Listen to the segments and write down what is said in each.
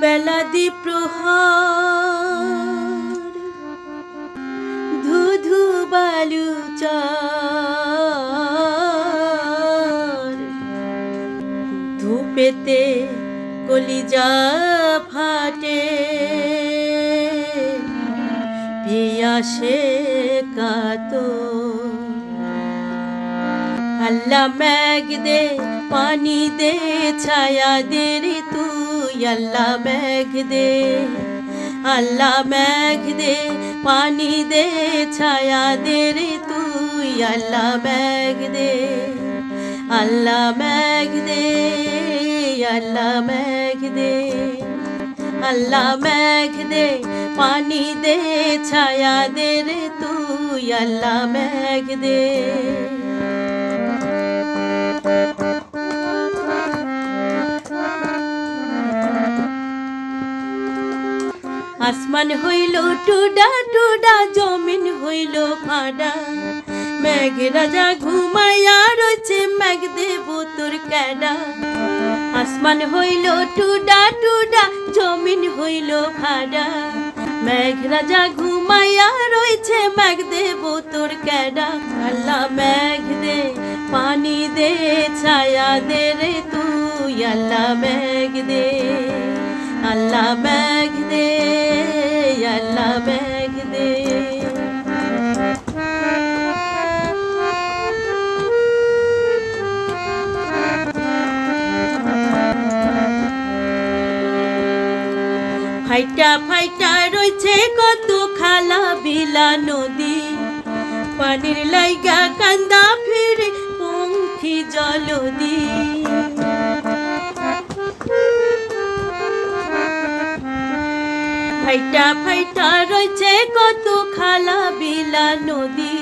বেলাদি প্রহার, ধুধু বালু ধূপেতে কলিজা ফাটে পিয়াসে কাতো আল্লাহ ম্যাগ দে পানি দে ছায়া দে রে তুই আল্লাহ ম্যাগ দে, আল্লাহ ম্যাগ দে, পানি দে, ছায়া দে রে তুই, আল্লাহ ম্যাগ দে, আল্লাহ ম্যাগ দে, আল্লাহ ম্যাগ দে, আল্লাহ ম্যাঘ দে, পানি দে, ছায়া দে রে তুই, আল্লাহ ম্যাঘ দে। আসমান হইল টুডা টুডা, জমিন হইল ফাডা। মেঘ রাজা ঘুমাইয়া রয়েছে, মেঘ দেব তোর ক্যাডা আসমান হইল টুডা টুডা, জমিন হইল ফাডা। মেঘ রাজা ঘুমাইয়া রয়েছে, মেঘ দেব তোর ক্যাডা আল্লাহ মেঘ দে, পানি দে, ছায়া দে রে তুই, আল্লাহ মেঘ দে। আল্লাহ মেঘ ফাইটা ফাইটা রয়েছে কত খালা বিলা নদী। পানির লাইগা কান্দা ফিরে পঙ্খী জলদি। ফাইটা ফাইটা রয়েছে কত খালা বিলা নদী।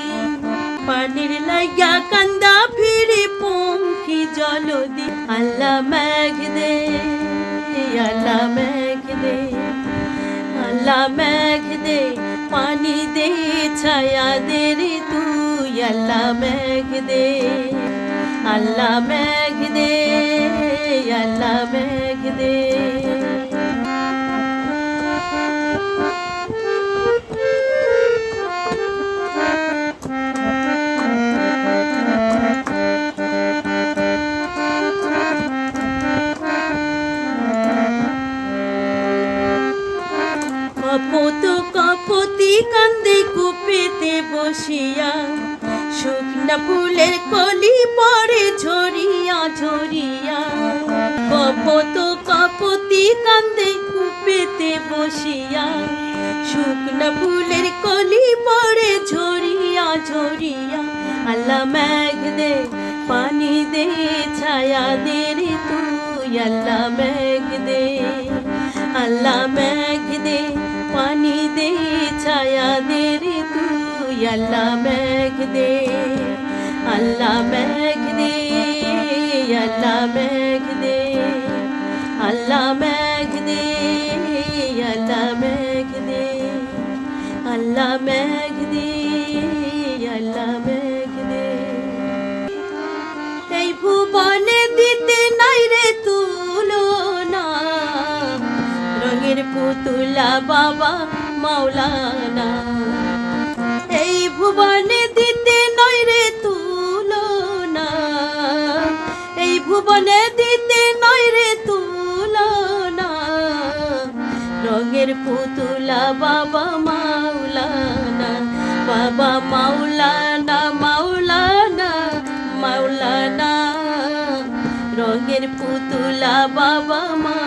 পানির লাইগা কান্দা ফিরে পঙ্খী জলদি। আল্লাহ মেঘ দে আল্লাহ মেঘ আল্লাহ মেঘ দে পানি দে ছায়া দে রে তুই। আল্লাহ মেঘ দে আল্লাহ মেঘ বসিয়া, শুকনা ফুলের কলি পরে ঝরিয়া ঝরিয়া, কপত কপতি কান্দে কুপেতে বসিয়া, শুকনা ফুলের কলি পরে ঝরিয়া ঝরিয়া, আল্লাহ মেঘ দে, পানি দে, ছায়া দে রে তুই, আল্লাহ মেঘ দে, আল্লাহ মেঘ দে, পানি দে, ছায়া দে আল্লাহ মেঘ দে আল্লাহ মেঘ দে আল্লাহ মেঘ দে আল্লাহ মেঘ দে আল্লাহ মেঘ দে আল্লাহ মেঘ দে আল্লাহ মেঘ দে এই ভুবনে দিতে নাই রে তুলনা, রঙের পুতুলা বাবা মাওলানা। এই ভুবনে দিতে নয় রে তুলনা। এই ভুবনে দিতে নয় রে তুলনা। রঙের পুতুলা বাবা মাওলানা বাবা মাওলানা মাওলানা মাওলানা। রঙের পুতুলা বাবা মাওলানা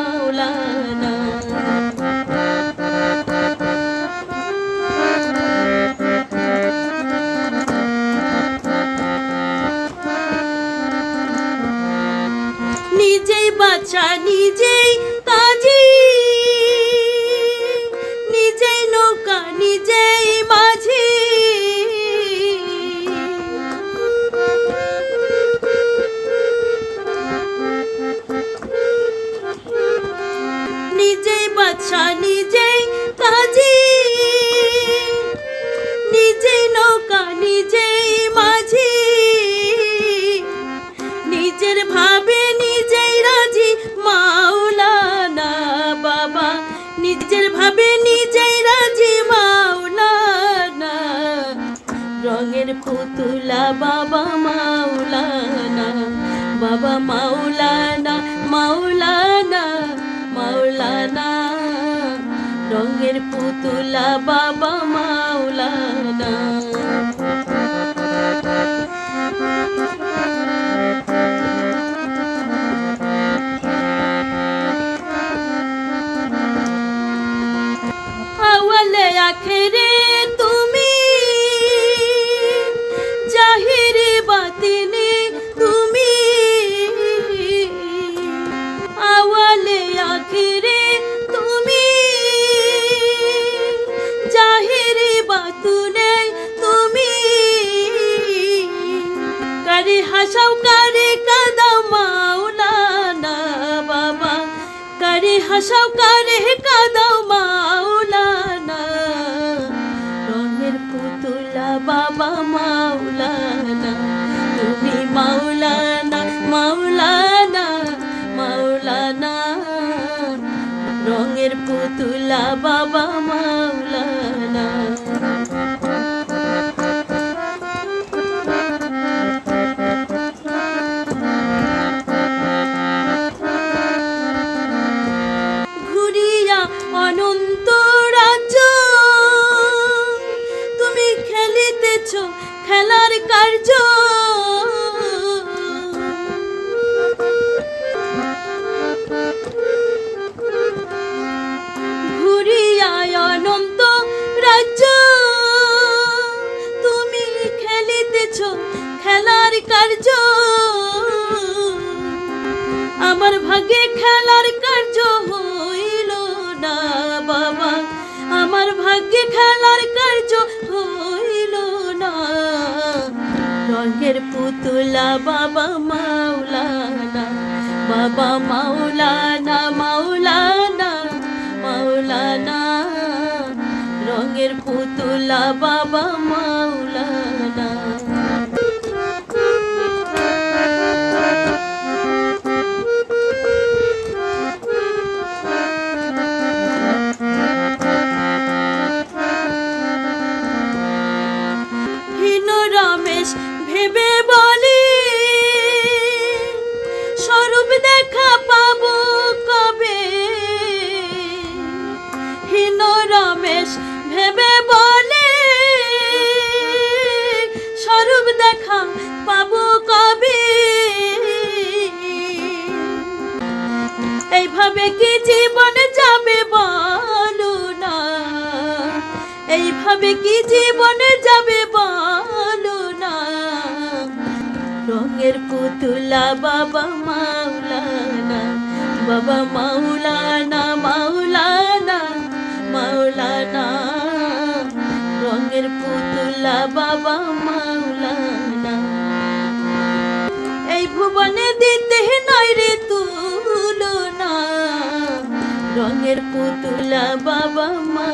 নৌকা, নিজেই মাঝি। নিজেই রাজি, মাওলানা বাবা। নিজের রাজি, মাওলানা। রঙের পুতুলা বাবা, মাওলানা। বাবা, মাওলানা মাওলানা মাওলানা। পুতুলা বাবা মাওলানা। হাসাও কারে কাদাও মাওলানা। রঙের পুতুলা বাবা মাওলানা। তুমি মাওলানা মাওলানা মাওলানা। রঙের পুতুলা বাবা মাওলানা ভাগ্যে খেলার কার্য হইল না। রঙের পুতুলা বাবা মাওলানা বাবা মাওলানা মাওলানা মাওলানা। রঙের পুতুলা বাবা এইভাবে কি জীবনে যাবে বলো না? রঙের পুতুলা বাবা মাওলানা বাবা মাওলানা মাওলানা মাওলানা। রঙের পুতুলা বাবা মাওলানা। এই ভুবনে দিতে নয় রে তুলনা। রঙের পুতুলা বাবা মা